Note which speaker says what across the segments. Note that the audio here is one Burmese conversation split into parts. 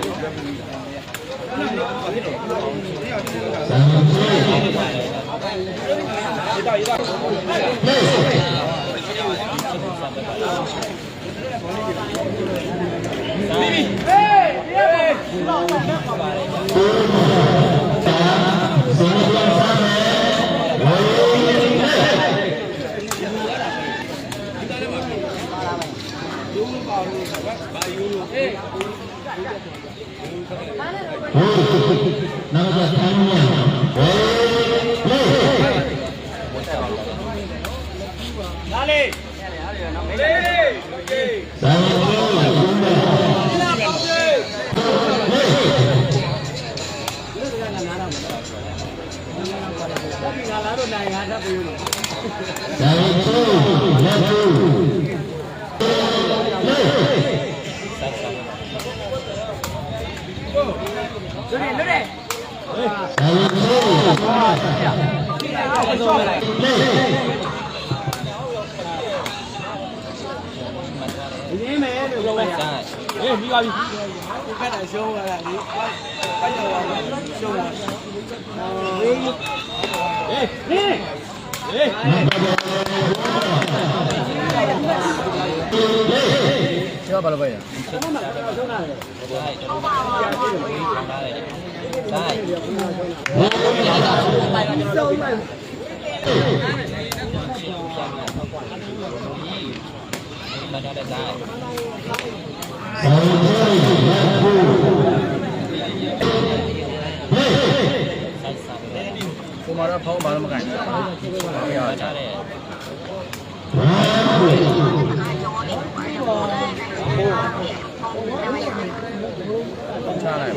Speaker 1: Hey! Hey! နောက်တော့ဆန်းနေဝေးဝေးလာလေ Ê, đi qua đi. Cái này show là đi. Bây giờ show là. Ê, đi. Ê. Ê. ကျတော့ဘာလို့ပဲရကိုမရဖောင်းဘာလို့မကင်ဘူးရတာတယ် Con này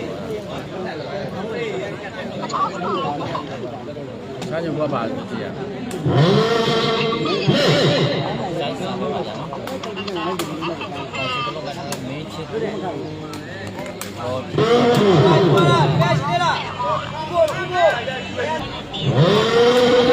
Speaker 1: Sao nhiều qua bà gì à? Oh,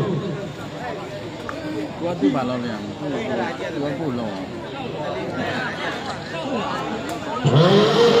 Speaker 1: သူကသူ့ဘာလောက်လဲအောင်သူက
Speaker 2: ကိုလောက်
Speaker 3: အောင်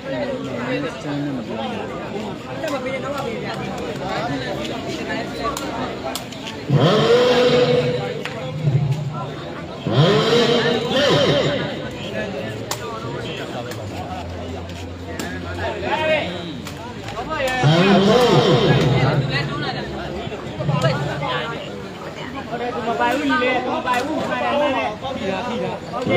Speaker 2: ဟာပါရကြပါဘူးဒီမှာမွေးတာ
Speaker 3: ဝံဟေ
Speaker 2: အပြန်လာမှချင်းမယ်
Speaker 1: အာချစ်ချင်နေတယ်
Speaker 3: သံဃာဘော
Speaker 1: ချင်နေမပြောဘူး
Speaker 2: တက်မပေးတော့မပေးဗျာ
Speaker 3: ဝံဝံလေသံဃာ
Speaker 2: ဟုတ်တယ်သူမပိုင်ဘူးညီလေးသူမပိုင်ဘူးခိုင်တယ်နဲ့ပြီလားပြီလား
Speaker 3: ဝံလေ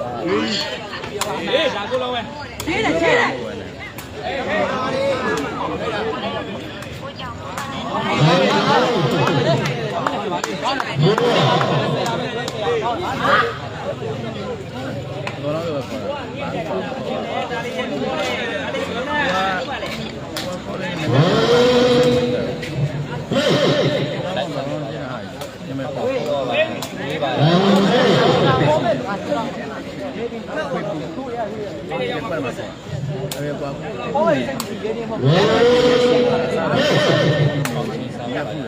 Speaker 2: Ê, là
Speaker 4: cô lâu em. Thế là chết này. Hãy subscribe cho kênh
Speaker 3: Ghiền Mì
Speaker 1: Gõ Để không bỏ lỡ những video
Speaker 2: hấp dẫn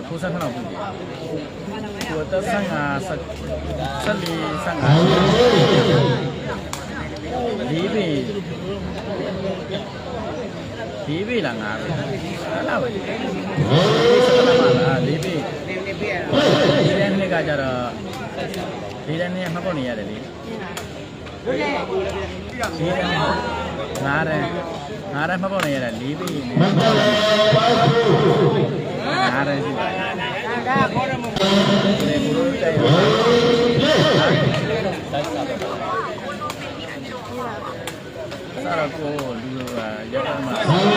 Speaker 2: ကိုစား
Speaker 1: ခဏပို့ကိုတက်ဆန်ငါဆက်ဆက်လီဆန်
Speaker 3: ငါ
Speaker 1: ဒီပြီဒီပြီလားငါပဲအဲ့လားပဲဒီပြီဒီတဲ့နေ့ကကြတော့ဒီတဲ့နေ့မှတ်ဖို့နေရတယ်လေ
Speaker 2: நாரன் நாரன்
Speaker 1: பாப்பா உனக்கு leave நாரன் Sao cô đưa vào giấc mà Hãy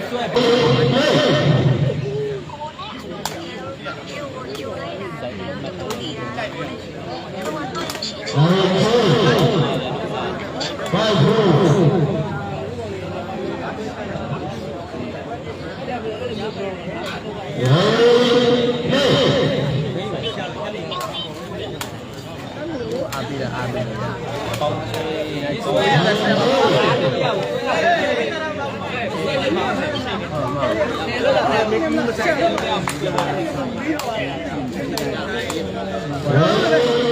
Speaker 1: subscribe cho kênh Ghiền
Speaker 3: Mì Gõ Để không bỏ lỡ
Speaker 1: những video hấp dẫn
Speaker 2: ဒါက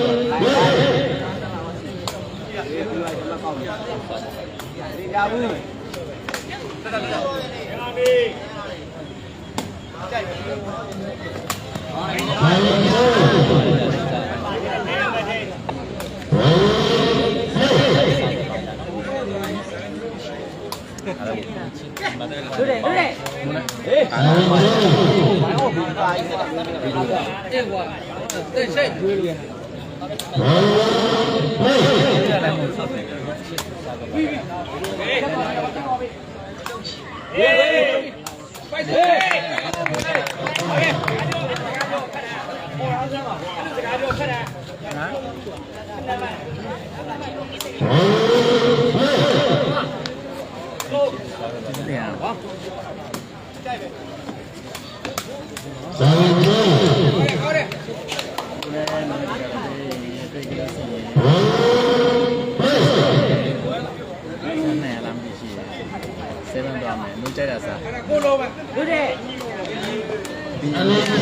Speaker 2: Hey! ရ
Speaker 1: တော့မ
Speaker 2: ယ်လူကြို
Speaker 1: က်တာ
Speaker 2: စားကို
Speaker 3: လို
Speaker 2: ပဲတို့တယ်
Speaker 3: အလင်းကို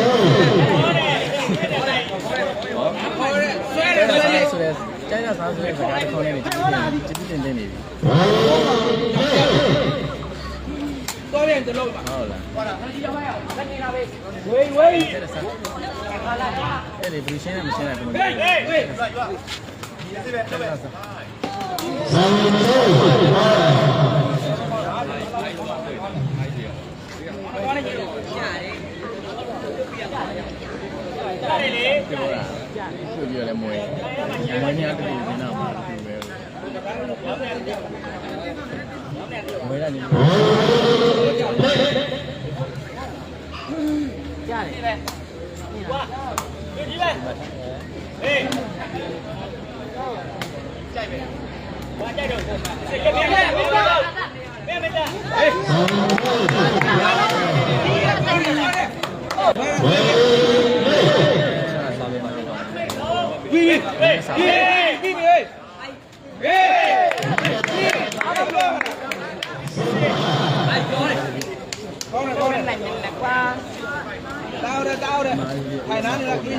Speaker 2: ခေါ်ရဲဆွဲတယ်
Speaker 1: ကြိုက်
Speaker 2: ဆွဲ
Speaker 1: တာ
Speaker 2: တယ်
Speaker 1: စားဆိုရဲကြိုက်တာစားဆိုရဲစကားတစ်ခေါက်နဲ့ကြည့်ကြည့်တင်တင်နေပြီ
Speaker 3: ဝံလေ
Speaker 2: တော်ရင်တလုံးပါ
Speaker 1: ဟုတ်လား
Speaker 2: ဝေးဝေး
Speaker 1: အဲ့ဒါစားအဲ့ဒီဘယ်ရှင်းလဲမရှင်းလိုက်ဘူး
Speaker 2: ဟေးဟေးဟေး
Speaker 1: ပြောတာ သူပြောလဲမွေးမွေးညာတူဒီနောက်မှာတူပဲမွေးလာနေ
Speaker 2: ဝီးဟေးဟေးဟေးဟေးဟေးဟေးကောင်းတယ်ကောင်းတယ်နိုင်တယ်ကွာတောင်းတ con này con này lành lành qua tao đây tao đây thầy nói là kia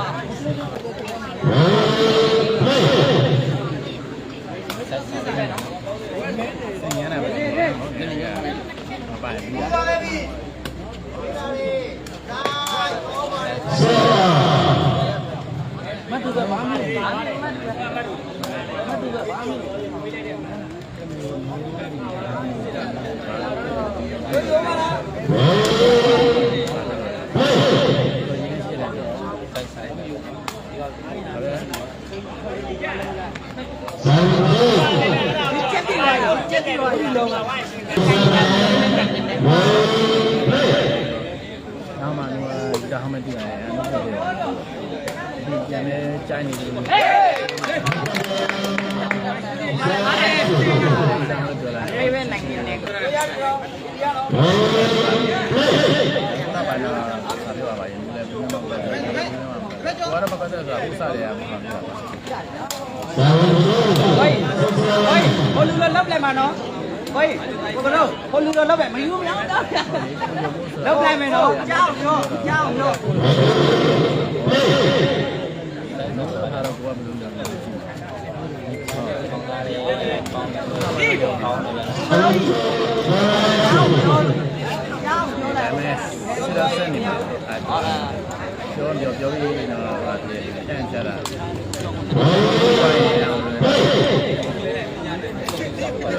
Speaker 1: မပိုင်ဘူး
Speaker 2: မတူတဲ့ဘာမှမတူမတူတဲ့ဘာမှမ
Speaker 1: နောက်မှတော့ဒါဟမတူရတယ်အဲ့ဒါဒီပြန်လဲကြိုင်းနေတယ်ဟေးဟေးပြောလာရေးပဲနိုင်နေတယ်တော့ဘာလို့ဆက်ပြောပါရင်လည်းဘယ်မှာလဲဘာရပကတဲ့ကဥစားရမှာပါ
Speaker 2: ဟေးဟေးဟိုလူတော့လောက်လိုက်မှာနော် Quay, con đâu? Con
Speaker 1: lúc đó lớp mày hứa lắm đó. Lớp này mày nó. Chao, chao, chao. Yo yo yo đi là là tiền cái anh sẽ là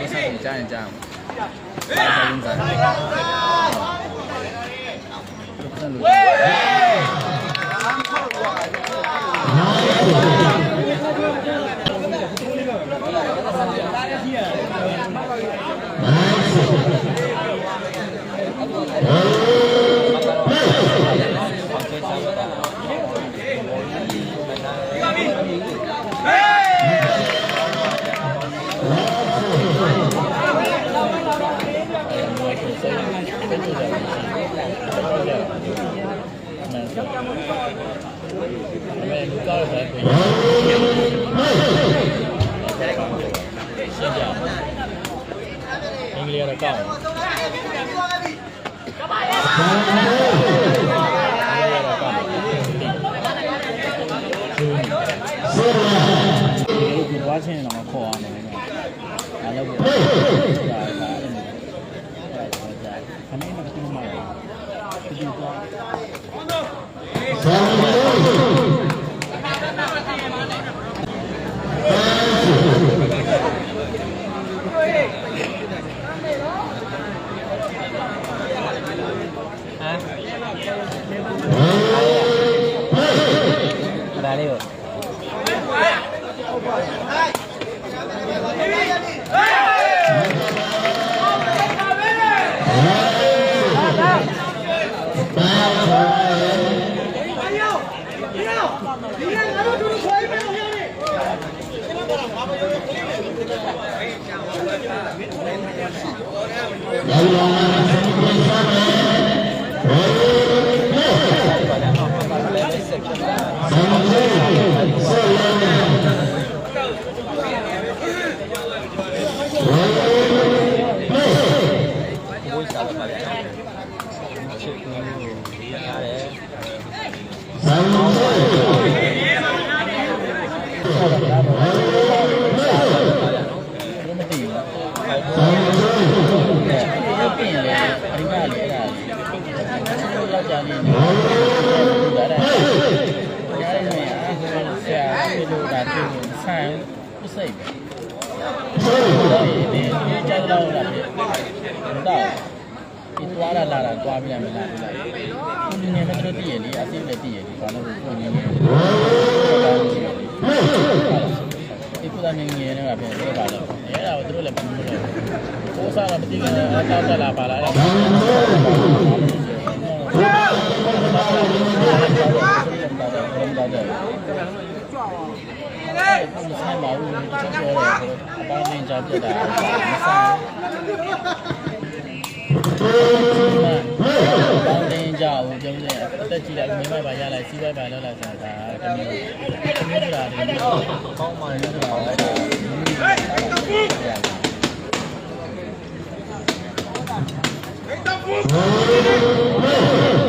Speaker 2: မ
Speaker 1: ဆိုင်ကြရင်ကြအောင်ဆိုင်ဆိုင်ဆိုင်
Speaker 2: ဝေး
Speaker 1: အ င်္ဂ
Speaker 5: လိပ်ကတော့ကောက်ဒီဝါချင်းတော့ခေါ်အောင်တယ်။အားလုံးကို Saúde! သွားပြရမလားဒီလိုက်ကိုနေနေတော့တည်ရလေအစိမ့်လည်းတည်ရလေဘာလို့ကိုနေနေဒီကုသနေနေနေတာပဲပြောပါတော့အဲ့ဒါကိုသူတို့လည်းမလုပ်ဘူးကိုစားတော့မသိဘူးအတောက်တက်လာပါလားအဲ့ဒါမဆိုင်ပါဘူးကျွန်တော်ပြောတယ်အပေါင်းတင်ကြောက်ပြတာမဆိုင် ပေါင်းတင်ကြောက်ကျုံးနေအသက်ကြီးလိုက်မိမပါရလိုက်စီးပိုက်ပါလောက်လိုက်ဆိုတာဒါတမျိုးတမျိုးဆိုတာဒီကောင်းမှလည်းဆိုတာလည်းန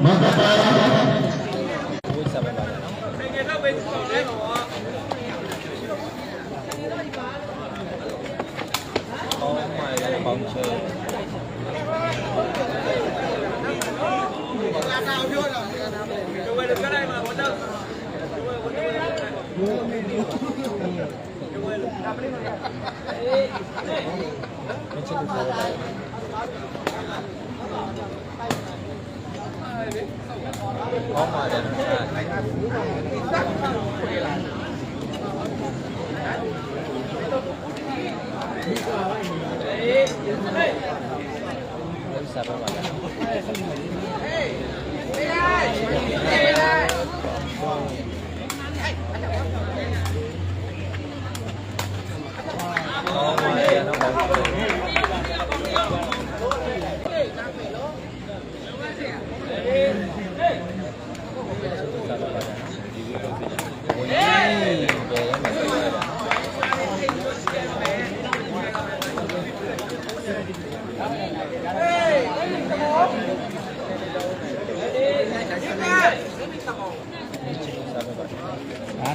Speaker 5: Mantap. န်တော်လည်းတော်တော်ကြည့်ရတယ်လည်းလုပ်တယ်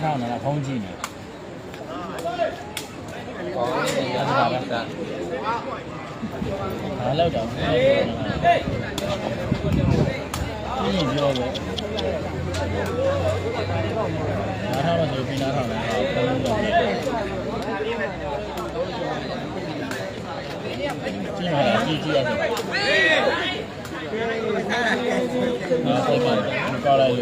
Speaker 5: ဒီလိုလေးကိုဒီပါဆိုတော့လည်းပြီးရရပါမယ်လည်းတက်တက်လေးအားထောင်နေတာဖုံးကြည့်နေအားလောက်တော့ပြင်းပြောပဲအားထောင်တော့ဆိုပြီးနားထောင်နေတာဖုံးတော့ကြည့်ပါလားကြည့်ကြည့်ရတယ်အားဆိုပါကောက်လိုက်